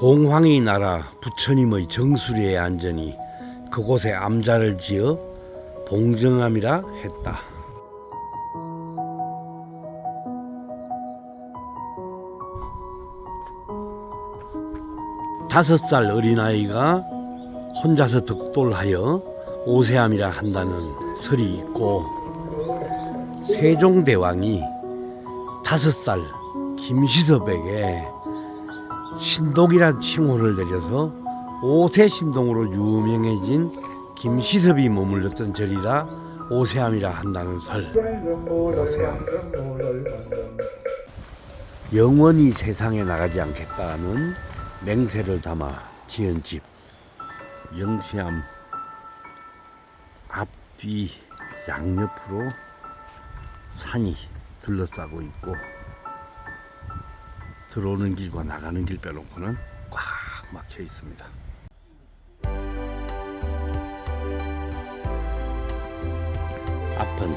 공황이 나라 부처님의 정수리에 앉으니 그곳에 암자를 지어 봉정함이라 했다. 다섯 살 어린아이가 혼자서 득돌하여 오세함이라 한다는 설이 있고 세종대왕이 다섯 살 김시섭에게 신독이란 칭호를 내려서 오세 신동으로 유명해진 김시섭이 머물렀던 절이라 오세암이라 한다는 설. 오세암. 영원히 세상에 나가지 않겠다는 맹세를 담아 지은 집. 영시암 앞뒤 양옆으로 산이 둘러싸고 있고 들어오는 길과 나가는 길 빼놓고는 꽉 막혀 있습니다. 앞은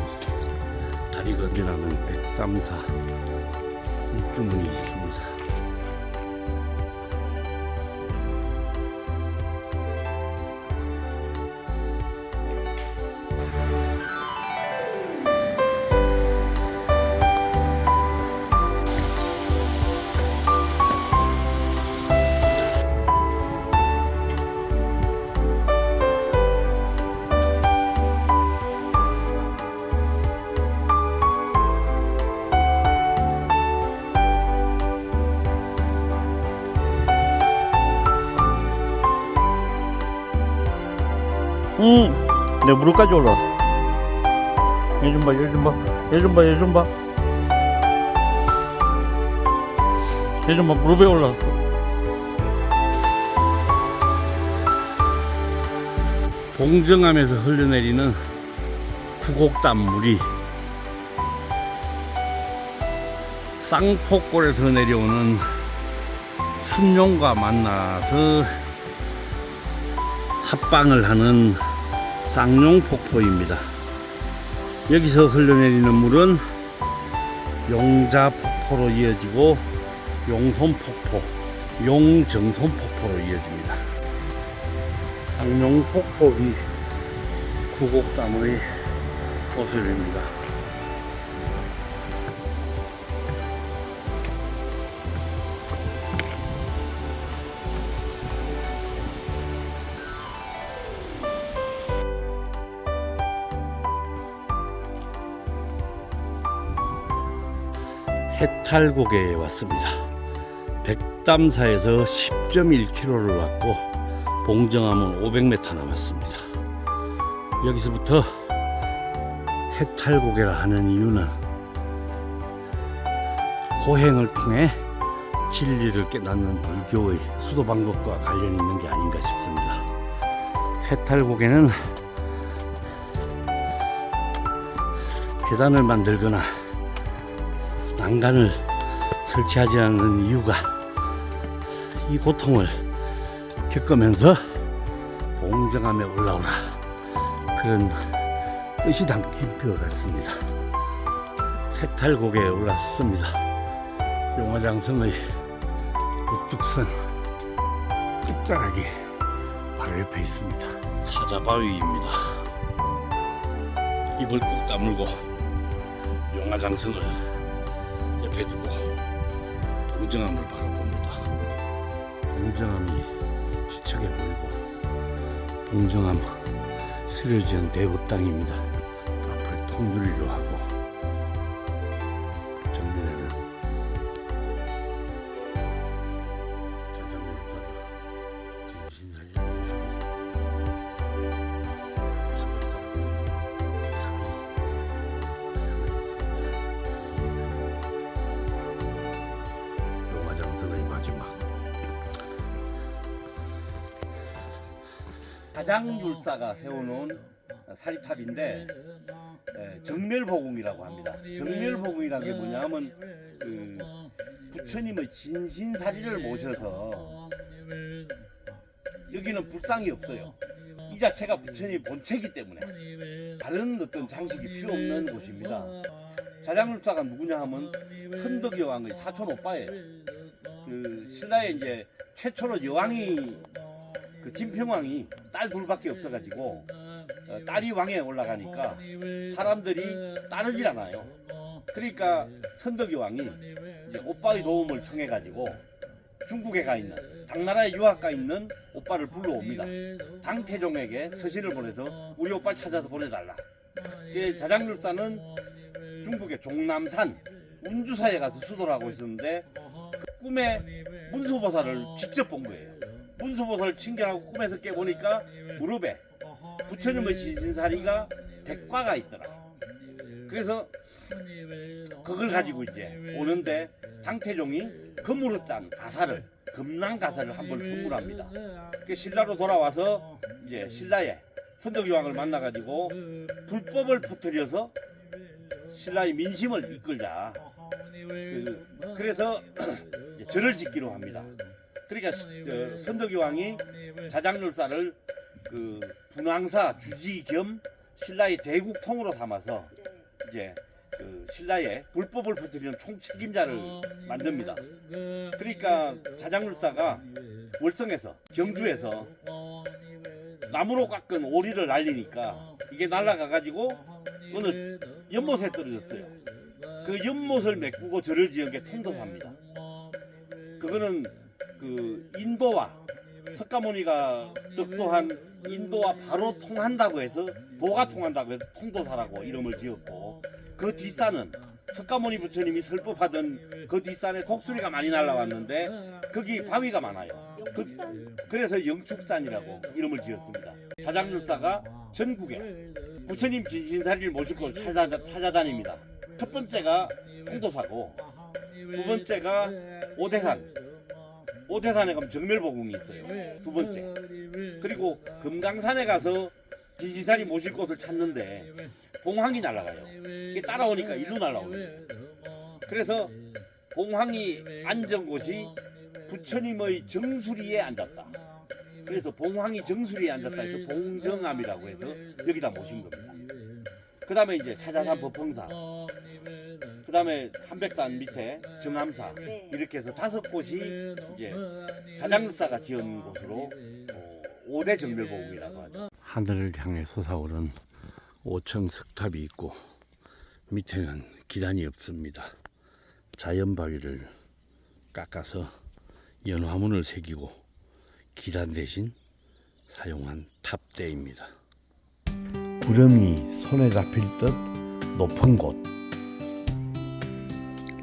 다리 건너는 백담사 입주문이 있습니다. 내 무릎까지 올라왔어. 얘 좀 봐, 얘 좀 봐, 얘 좀 봐, 얘 좀 봐. 얘 좀 봐, 무릎에 올라왔어. 봉정암에서 흘러내리는 구곡담 물이 쌍폭골에서 내려오는 순룡과 만나서 합방을 하는 쌍용폭포입니다. 여기서 흘러내리는 물은 용자폭포로 이어지고 용손폭포, 용정손폭포로 이어집니다. 쌍용폭포 위 구곡담의 모습입니다. 해탈곡에 왔습니다. 백담사에서 10.1km를 왔고 봉정암은 500m 남았습니다. 여기서부터 해탈고개라 하는 이유는 고행을 통해 진리를 깨닫는 불교의 수도 방법과 관련이 있는 게 아닌가 싶습니다. 해탈고개는 계단을 만들거나 난간을 설치하지 않는 이유가 이 고통을 겪으면서 봉정함에 올라오라 그런 뜻이 담긴 것 같습니다. 해탈곡에 올랐습니다. 용화장성의 우뚝선 끝자락이 바로 옆에 있습니다. 사자바위입니다. 입을 꾹 다물고 용화장성을 옆에 두고 봉정함을 바라봅니다. 봉정함이 지척해 보이고 봉정함 스려지은 대부 땅입니다. 앞을 통두리로 하고 가장율사가 세워놓은 사리탑인데 예, 정멸보궁이라고 합니다. 정멸보궁이라는 게 뭐냐면 그 부처님의 진신사리를 모셔서 여기는 불상이 없어요. 이 자체가 부처님의 본체이기 때문에 다른 어떤 장식이 필요 없는 곳입니다. 자장율사가 누구냐 하면 선덕 여 왕의 사촌 오빠예요. 그그 신라에 이제 최초로 여왕이 그 진평왕이 딸 둘밖에 없어가지고 어, 딸이 왕에 올라가니까 사람들이 따르질 않아요. 그러니까 선덕이 왕이 이제 오빠의 도움을 청해가지고 중국에 가 있는 당나라에 유학 가 있는 오빠를 불러옵니다. 당태종에게 서신을 보내서 우리 오빠를 찾아서 보내달라. 그 자장률사는 중국의 종남산 운주사에 가서 수도를 하고 있었는데 그 꿈에 문수보살을 직접 본 거예요. 문수보살을 친견하고 꿈에서 깨보니까 무릎에 부처님의 신신사리가 백과가 있더라. 그래서 그걸 가지고 이제 오는데 당태종이 금으로 짠 가사를 금랑 가사를 한 번 선물합니다. 그 신라로 돌아와서 이제 신라에 선덕여왕을 만나가지고 불법을 퍼뜨려서 신라의 민심을 이끌자. 그, 이제 절을 짓기로 합니다. 그러니까 선덕여왕이 자장률사를 그 분왕사 주지 겸 신라의 대국통으로 삼아서 이제 그 신라에 불법을 퍼뜨리는 총책임자를 만듭니다. 그러니까 자장률사가 월성에서 경주에서 나무로 깎은 오리를 날리니까 이게 날아가 가지고 어느 연못에 떨어졌어요. 그 연못을 메꾸고 절을 지은 게 통도사입니다. 그거는 그 인도와 석가모니가 떡도한 인도와 바로 통한다고 해서 도가 통한다고 해서 통도사라고 이름을 지었고 그 뒷산은 석가모니 부처님이 설법하던 그 뒷산에 독수리가 많이 날라왔는데 거기 바위가 많아요. 그, 그래서 영축산이라고 이름을 지었습니다. 자장률사가 전국에 부처님 진신사리를 모실 걸 찾아, 찾아다닙니다. 첫 번째가 통도사고 두 번째가 오대산. 오대산에 가면 정멸복음이 있어요. 두 번째. 그리고 금강산에 가서 진시사리 모실 곳을 찾는데 봉황이 날아가요. 이게 따라오니까 일로 날아오는 거예요. 그래서 봉황이 앉은 곳이 부처님의 정수리에 앉았다. 그래서 봉황이 정수리에 앉았다 해서 봉정암이라고 해서 여기다 모신 겁니다. 그 다음에 이제 사자산 법흥사, 그 다음에 한백산 밑에 정암사 네. 이렇게 해서 다섯 곳이 이제 자장률사가 지은 곳으로 어, 5대 정멸복음이라고 하죠. 하늘을 향해 솟아오른 5층 석탑이 있고 밑에는 기단이 없습니다. 자연바위를 깎아서 연화문을 새기고 기단 대신 사용한 탑대입니다. 구름이 손에 잡힐 듯 높은 곳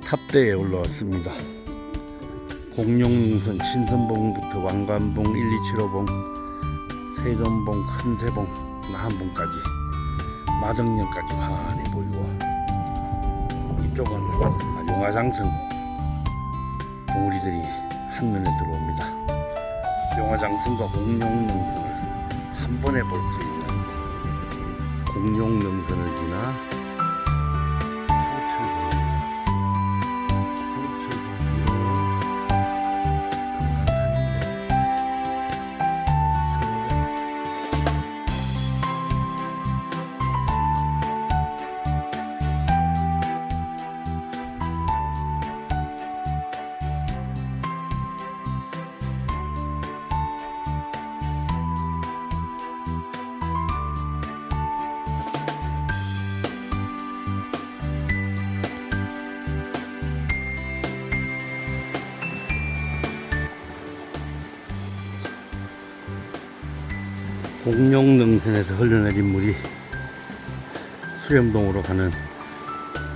탑대에 올라왔습니다. 공룡능선 신선봉부터 왕관봉 1, 2, 7호봉 세전봉 큰세봉 나한봉까지 마덕령까지 환히 보이고 이쪽은 용화장성 봉우리들이 한눈에 들어옵니다. 용화장성과 공룡능선을 한 번에 볼 수 있는 공룡능선을 지나 공룡능선에서 흘러내린 물이 수렴동으로 가는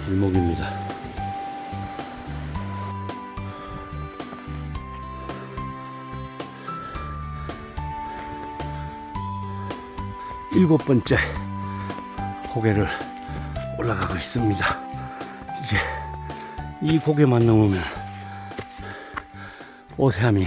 길목입니다. 일곱 번째 고개를 올라가고 있습니다. 이제 이 고개만 넘으면 오세암이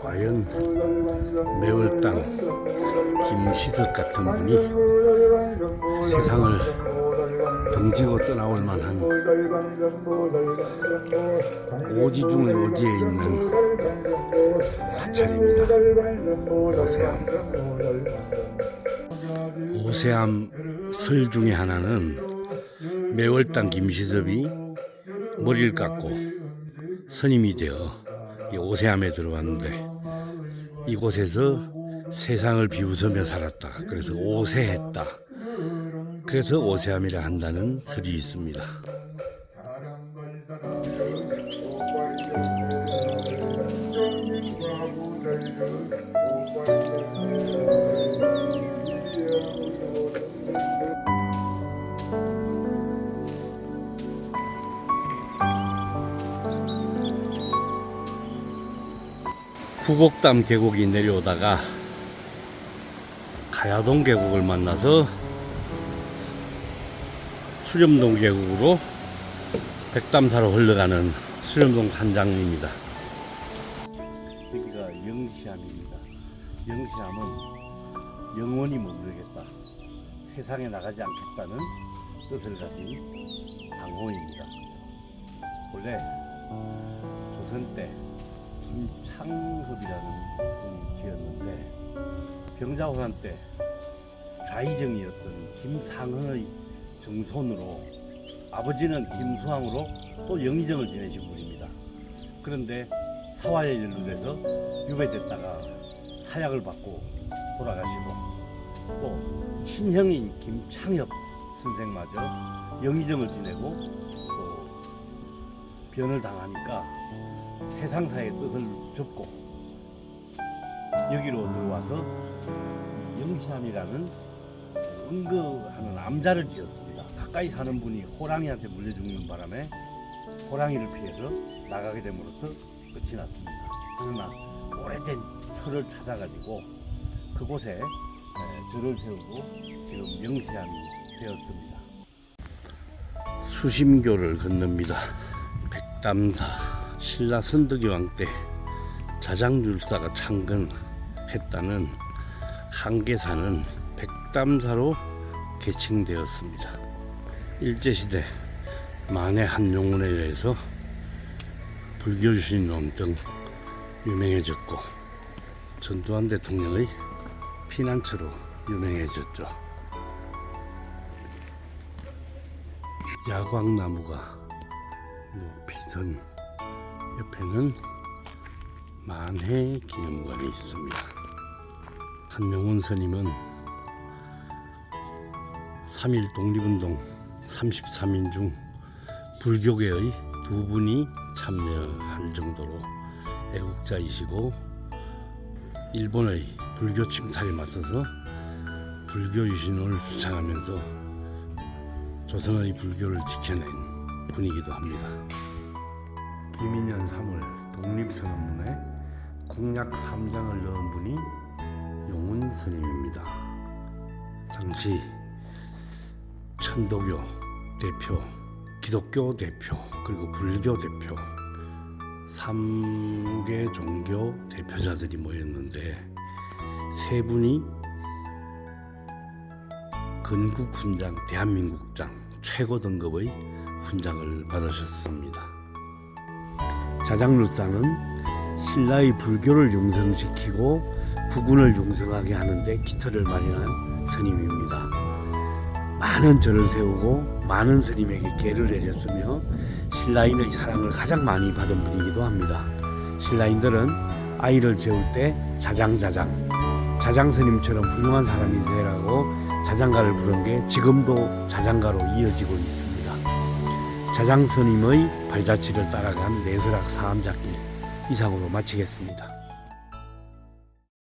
과연 매월당 김시석 같은 분이 세상을 등지고 떠나올 만한 오지 중의 오지에 있는 사찰입니다. 오세암. 오세암 설 중에 하나는 매월당 김시섭이 머리를 깎고 스님이 되어 이 오세암에 들어왔는데 이곳에서 세상을 비웃으며 살았다. 그래서 오세했다. 그래서 오세암이라 한다는 설이 있습니다. 구곡담 계곡이 내려오다가 가야동 계곡을 만나서 수렴동 계곡으로 백담사로 흘러가는 수렴동 산장입니다. 여기가 영시암입니다. 영시암은 영원히 머무르겠다. 세상에 나가지 않겠다는 뜻을 가진 방호입니다. 원래 조선 때 김창섭이라는 분이 지었는데 병자호란 때 좌의정이었던 김상헌의 정손으로 아버지는 김수항으로 또 영의정을 지내신 분입니다. 그런데 사화에 연루돼서 유배됐다가 사약을 받고 돌아가시고 또 친형인 김창엽 선생마저 영의정을 지내고 또 변을 당하니까 세상사의 뜻을 접고 여기로 들어와서 영시암이라는 은거하는 암자를 지었습니다. 가까이 사는 분이 호랑이한테 물려 죽는 바람에 호랑이를 피해서 나가게 됨으로써 끝이 났습니다. 그러나 오래된 터를 찾아가지고 그곳에 에, 절을 세우고 지금 영시암이 되었습니다. 수심교를 건넙니다. 백담사 신라 선덕여왕 때 자장율사가 창건했다는 한계사는 백담사로 개칭되었습니다. 일제시대 만해 한용운에 의해서 불교 주신놈 등 유명해졌고 전두환 대통령의 피난처로 유명해졌죠. 야광나무가 높이 선 옆에는 만해 기념관이 있습니다. 한명훈 스님은 3.1 독립운동 33인 중 불교계의 두 분이 참여할 정도로 애국자이시고 일본의 불교 침탈에 맞서서 불교 유신을 주창하면서 조선의 불교를 지켜낸 분이기도 합니다. 김인년 3월 독립선언문에 공약 3장을 넣은 분이 용운 스님입니다. 당시 천도교 대표, 기독교 대표, 그리고 불교 대표 3개 종교 대표자들이 모였는데 세 분이 건국 훈장, 대한민국장 최고 등급의 훈장을 받으셨습니다. 자장루사는 신라의 불교를 융성시키고 부군을 융성하게 하는데 기틀을 마련한 스님입니다. 많은 절을 세우고 많은 스님에게 계를 내렸으며 신라인의 사랑을 가장 많이 받은 분이기도 합니다. 신라인들은 아이를 재울 때 자장자장 자장 스님처럼 훌륭한 사람이 되라고 자장가를 부른 게 지금도 자장가로 이어지고 있습니다. 자장 스님의 발자취를 따라간 내설학 사암잡기 이상으로 마치겠습니다.